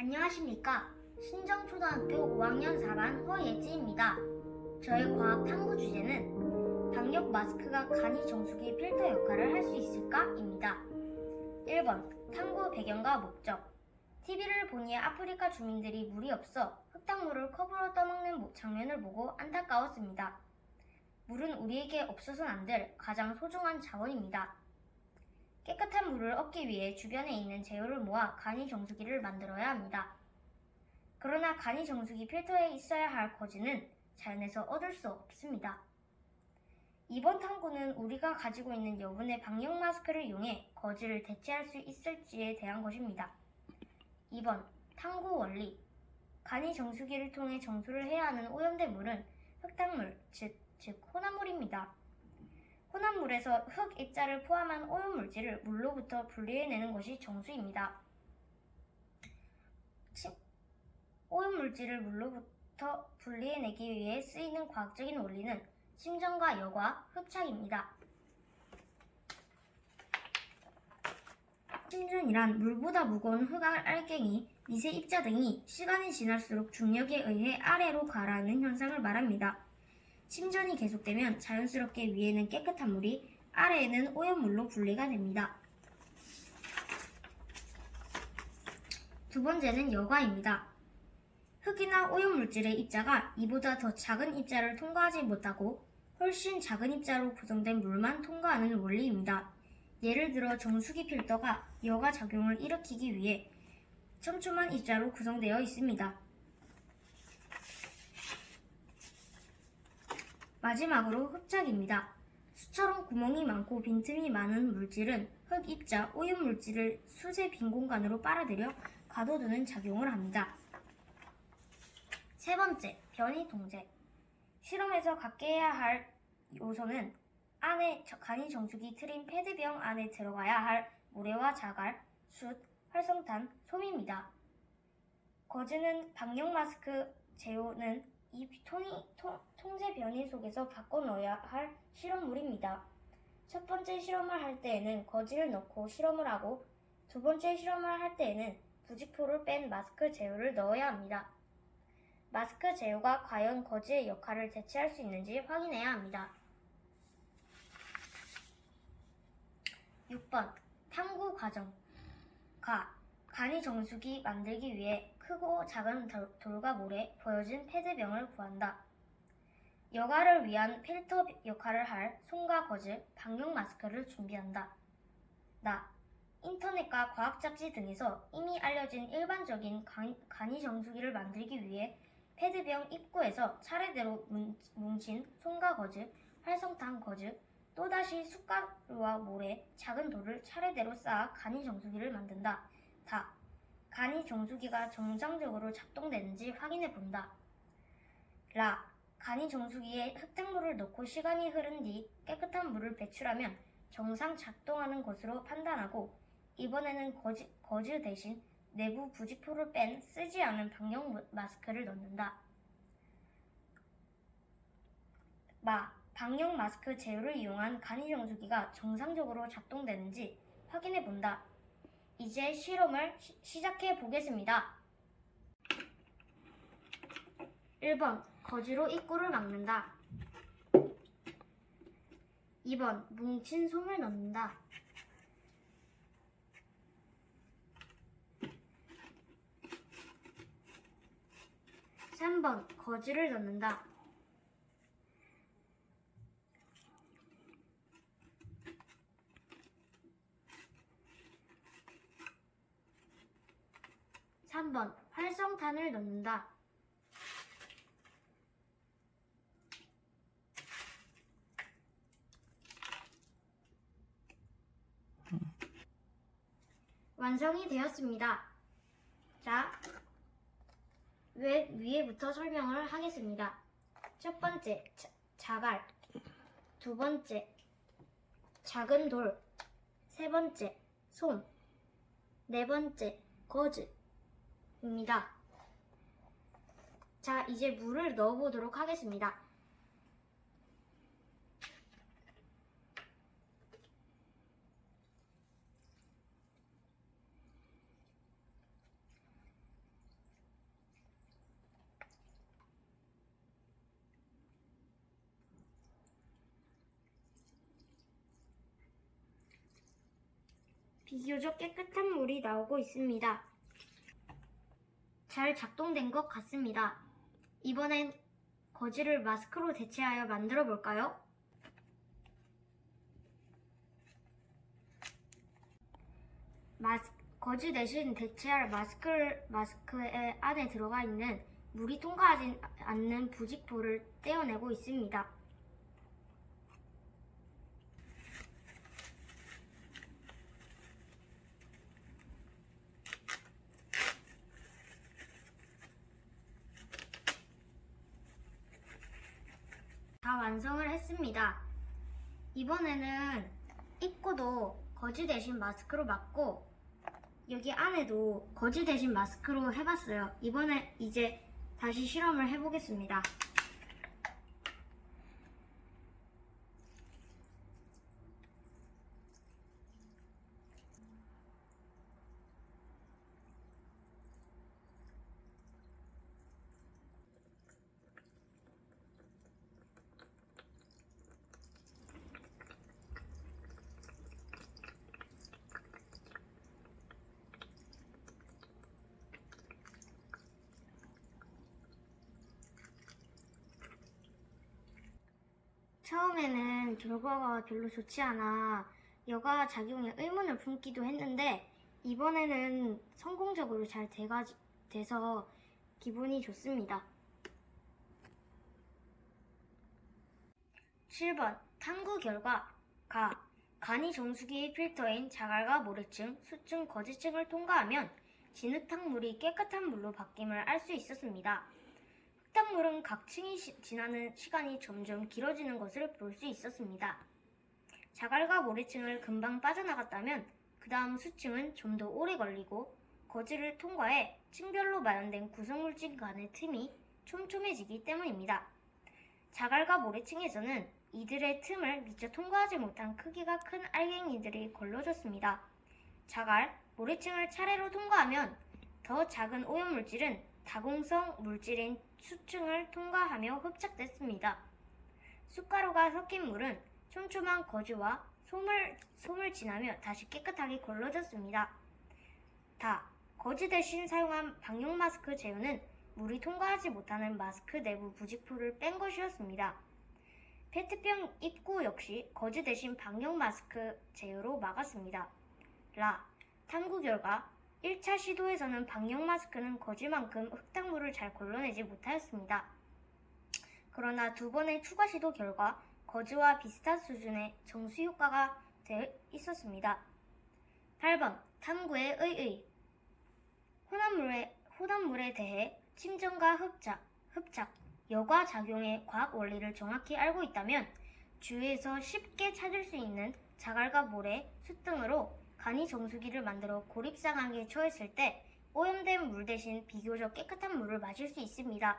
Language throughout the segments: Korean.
안녕하십니까. 신정초등학교 5학년 4반 허예지입니다. 저의 과학 탐구 주제는 방역 마스크가 간이 정수기 필터 역할을 할 수 있을까?입니다. 1번 탐구 배경과 목적 TV를 보니 아프리카 주민들이 물이 없어 흙탕물을 컵으로 떠먹는 장면을 보고 안타까웠습니다. 물은 우리에게 없어서는 안 될 가장 소중한 자원입니다. 깨끗한 물을 얻기 위해 주변에 있는 재료를 모아 간이 정수기를 만들어야 합니다. 그러나 간이 정수기 필터에 있어야 할 거즈는 자연에서 얻을 수 없습니다. 이번 탐구는 우리가 가지고 있는 여분의 방역 마스크를 이용해 거즈를 대체할 수 있을지에 대한 것입니다. 2번 탐구 원리 간이 정수기를 통해 정수를 해야 하는 오염된 물은 흙탕물, 즉, 즉 혼합물입니다. 혼합물에서 흙 입자를 포함한 오염물질을 물로부터 분리해내는 것이 정수입니다. 침- 오염물질을 물로부터 분리해내기 위해 쓰이는 과학적인 원리는 심전과 여과, 흡착입니다. 심전이란 물보다 무거운 흙알 알갱이, 미세 입자 등이 시간이 지날수록 중력에 의해 아래로 가라앉는 현상을 말합니다. 침전이 계속되면 자연스럽게 위에는 깨끗한 물이 아래에는 오염물로 분리가 됩니다. 두 번째는 여과입니다. 흙이나 오염물질의 입자가 이보다 더 작은 입자를 통과하지 못하고 훨씬 작은 입자로 구성된 물만 통과하는 원리입니다. 예를 들어 정수기 필터가 여과 작용을 일으키기 위해 촘촘한 입자로 구성되어 있습니다. 마지막으로 흡착입니다. 수처럼 구멍이 많고 빈틈이 많은 물질은 흙 입자, 오염 물질을 수제 빈 공간으로 빨아들여 가둬두는 작용을 합니다. 세 번째, 변이 통제. 실험에서 갖게 해야 할 요소는 안에 저- 간이 정수기 트림 패드병 안에 들어가야 할 모래와 자갈, 숯, 활성탄, 솜입니다. 거즈는 방역 마스크 제호는 이 통이, 통, 통제 변이 속에서 바꿔 넣어야 할 실험물입니다. 첫 번째 실험을 할 때에는 거즈를 넣고 실험을 하고 두 번째 실험을 할 때에는 부직포를 뺀 마스크 제호를 넣어야 합니다. 마스크 제호가 과연 거즈의 역할을 대체할 수 있는지 확인해야 합니다. 6번 탐구 과정 가 간이 정수기 만들기 위해 크고 작은 돌- 돌과 모래 보여진 패드병을 구한다. 여가를 위한 필터 역할을 할 손과 거즈, 방역 마스크를 준비한다. 나 인터넷과 과학 잡지 등에서 이미 알려진 일반적인 간, 간이 정수기를 만들기 위해 패드병 입구에서 차례대로 뭉- 뭉친 손과 거즈, 활성탄 거즈, 또다시 숟가루와 모래, 작은 돌을 차례대로 쌓아 간이 정수기를 만든다. 다. 간이 정수기가 정상적으로 작동되는지 확인해 본다. 라. 간이 정수기에 흙탕물을 넣고 시간이 흐른 뒤 깨끗한 물을 배출하면 정상 작동하는 것으로 판단하고 이번에는 거즈, 거즈 대신 내부 부직포를 뺀 쓰지 않은 방역 무- 마스크를 넣는다. 마. 방역 마스크 제휴를 이용한 간이 정수기가 정상적으로 작동되는지 확인해 본다. 이제 실험을 시- 시작해 보겠습니다. 1번 거즈로 입구를 막는다. 2번 뭉친 솜을 넣는다. 3번 거즈를 넣는다. 3번 활성탄을 넣는다. 완성이 되었습니다. 자, 왜 위에부터 설명을 하겠습니다. 첫 번째, 자, 자갈. 두 번째, 작은 돌. 세 번째, 솜. 네 번째, 거즈. 입니다. 자, 이제 물을 넣어보도록 하겠습니다. 비교적 깨끗한 물이 나오고 있습니다. 잘 작동된 것 같습니다. 이번엔 거즈를 마스크로 대체하여 만들어 볼까요? 마스, 거즈 대신 대체할 마스크를, 마스크의 안에 들어가 있는 물이 통과하지 않는 부직포를 떼어내고 있습니다. 다 완성을 했습니다. 이번에는 입구도 거즈 대신 마스크로 막고 여기 안에도 거즈 대신 마스크로 해봤어요. 이번에 이제 다시 실험을 해보겠습니다. 처음에는 결과가 별로 좋지 않아 여가 작용에 의문을 품기도 했는데 이번에는 성공적으로 잘 돼가, 돼서 기분이 좋습니다. 7번 탐구 결과 가 간이 정수기의 필터인 자갈과 모래층, 수층, 거즈층을 통과하면 진흙탕물이 깨끗한 물로 바뀜을 알 수 있었습니다. 흙탕물은 각 층이 시- 지나는 시간이 점점 길어지는 것을 볼 수 있었습니다. 자갈과 모래층을 금방 빠져나갔다면 그 다음 수층은 좀 더 오래 걸리고 거즈를 통과해 층별로 마련된 구성물질 간의 틈이 촘촘해지기 때문입니다. 자갈과 모래층에서는 이들의 틈을 미처 통과하지 못한 크기가 큰 알갱이들이 걸러졌습니다. 자갈, 모래층을 차례로 통과하면 더 작은 오염물질은 다공성 물질인 수층을 통과하며 흡착됐습니다. 숯가루가 섞인 물은 촘촘한 거즈와 솜을, 솜을 지나며 다시 깨끗하게 걸러졌습니다. 다, 거즈 대신 사용한 방역 마스크 제어는 물이 통과하지 못하는 마스크 내부 부직포를 뺀 것이었습니다. 페트병 입구 역시 거즈 대신 방역 마스크 제어로 막았습니다. 라, 탐구 결과 1차 시도에서는 방역 마스크는 거즈만큼 흙탕물을 잘 걸러내지 못하였습니다. 그러나 두 번의 추가 시도 결과 거즈와 비슷한 수준의 정수 효과가 되어 있었습니다. 8번 탐구의 의의 혼합물에, 혼합물에 대해 침전과 흡착, 흡착, 여과 작용의 과학 원리를 정확히 알고 있다면 주위에서 쉽게 찾을 수 있는 자갈과 모래, 숯 등으로 간이 정수기를 만들어 고립 상황에 처했을 때 오염된 물 대신 비교적 깨끗한 물을 마실 수 있습니다.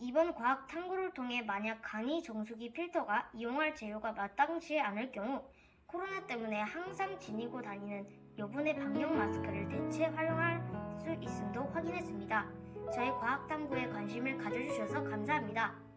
이번 과학 탐구를 통해 만약 간이 정수기 필터가 이용할 재료가 마땅치 않을 경우 코로나 때문에 항상 지니고 다니는 여분의 방역 마스크를 대체 활용할 수 있음도 확인했습니다. 저희 과학 탐구에 관심을 가져주셔서 감사합니다.